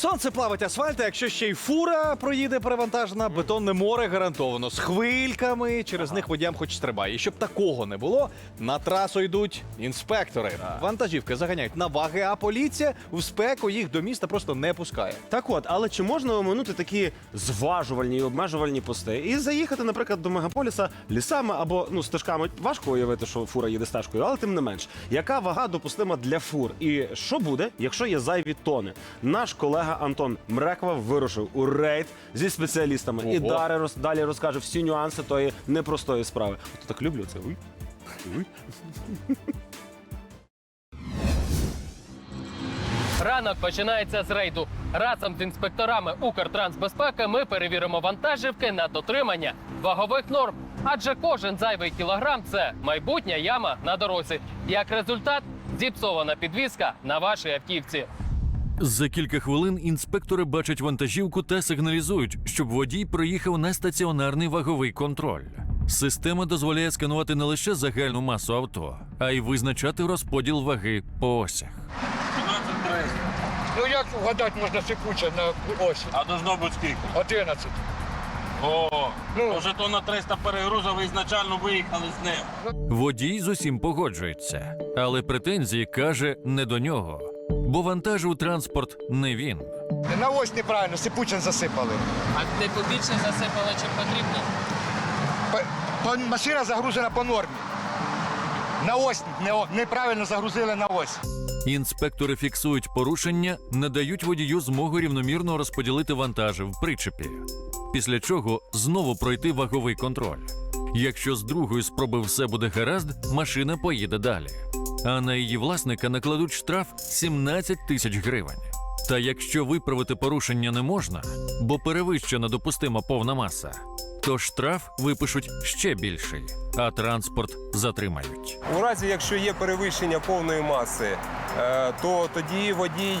Сонце плавить асфальт, а якщо ще й фура проїде перевантажена, бетонне море гарантовано з хвильками. Через них водіям хоч стрибай. І щоб такого не було, на трасу йдуть інспектори. Вантажівки заганяють на ваги, а поліція в спеку їх до міста просто не пускає. Так от, але чи можна оминути такі зважувальні і обмежувальні пости і заїхати, наприклад, до мегаполіса лісами або ну стежками? Важко уявити, що фура їде стежкою, але тим не менш, яка вага допустима для фур? І що буде, якщо є зайві тони? Наш колега Антон Мреква вирушив у рейд зі спеціалістами і далі, роз, далі розкаже всі нюанси тої непростої справи. От так люблю це. Уй. Уй. Ранок починається з рейду. Разом з інспекторами Укртрансбезпеки ми перевіримо вантажівки на дотримання вагових норм. Адже кожен зайвий кілограм це майбутня яма на дорозі. Як результат, зіпсована підвізка на вашій автівці. За кілька хвилин інспектори бачать вантажівку та сигналізують, щоб водій проїхав на стаціонарний ваговий контроль. Система дозволяє сканувати не лише загальну масу авто, а й визначати розподіл ваги по осях. Ну як вгадати можна секуче на осі? А должно бути скільки? 11. О, Ну. вже то на 300 перегрузів ви ізначально виїхали з ним. Водій з усім погоджується, але претензії каже не до нього, бо вантажив транспорт не він. На ось неправильно, сипучин засипали. А не побільше засипали, чим потрібно. П- по- Машина загружена по нормі. На ось не, неправильно загрузили на ось. Інспектори фіксують порушення, не дають водію змогу рівномірно розподілити вантажі в причепі. Після чого знову пройти ваговий контроль. Якщо з другої спроби все буде гаразд, машина поїде далі. А на її власника накладуть штраф 17 тисяч гривень. Та якщо виправити порушення не можна, бо перевищена допустима повна маса, то штраф випишуть ще більший, а транспорт затримають. У разі, якщо є перевищення повної маси, е, то тоді водій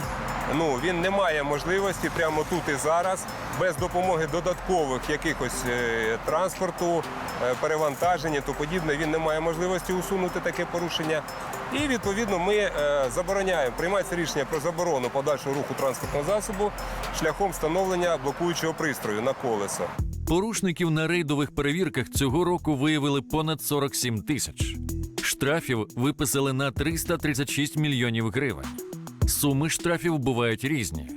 ну, він не має можливості прямо тут і зараз, без допомоги додаткових якихось е, транспорту, е, перевантаження, то подібне, він не має можливості усунути таке порушення. І відповідно ми е, забороняємо, приймається рішення про заборону подальшого руху транспортного засобу шляхом встановлення блокуючого пристрою на колесо. Порушників на рейдових перевірках цього року виявили понад 47 тисяч. Штрафів виписали на 336 мільйонів гривень. Суми штрафів бувають різні.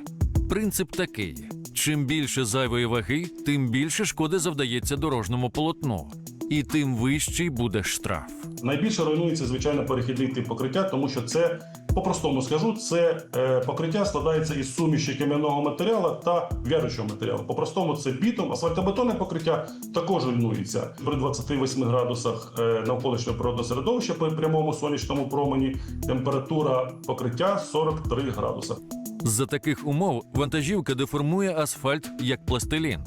Принцип такий: чим більше зайвої ваги, тим більше шкоди завдається дорожньому полотну, і тим вищий буде штраф. Найбільше руйнується звичайно перехідний тип покриття, тому що це по-простому скажу, це е, покриття складається із суміші кам'яного матеріалу та в'яжучого матеріалу. По-простому це бітум, асфальтобетонне покриття також руйнується при 28 градусах е, навколишнього природного середовища при прямому сонячному промені. Температура покриття 43 градуса. За таких умов вантажівка деформує асфальт як пластилін,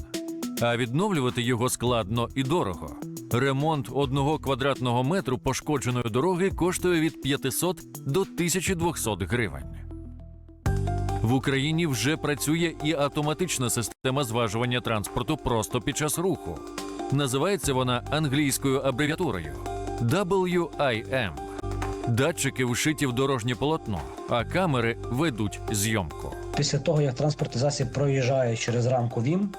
а відновлювати його складно і дорого. Ремонт одного квадратного метру пошкодженої дороги коштує від 500 до 1200 гривень. В Україні вже працює і автоматична система зважування транспорту просто під час руху. Називається вона англійською абревіатурою WIM. Датчики вшиті в дорожнє полотно, а камери ведуть зйомку. Після того, як транспортний засіб проїжджає через рамку ВІМ,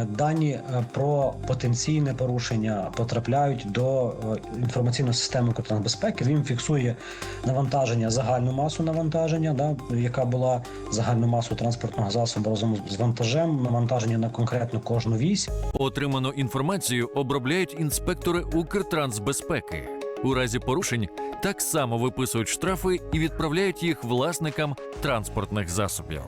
е, дані е, про потенційне порушення потрапляють до е, інформаційної системи Укртрансбезпеки. ВІМ фіксує навантаження, загальну масу навантаження, да, яка була загальну масу транспортного засобу разом з вантажем, навантаження на конкретну кожну вісь. Отриману інформацію обробляють інспектори Укртрансбезпеки. У разі порушень так само виписують штрафи і відправляють їх власникам транспортних засобів.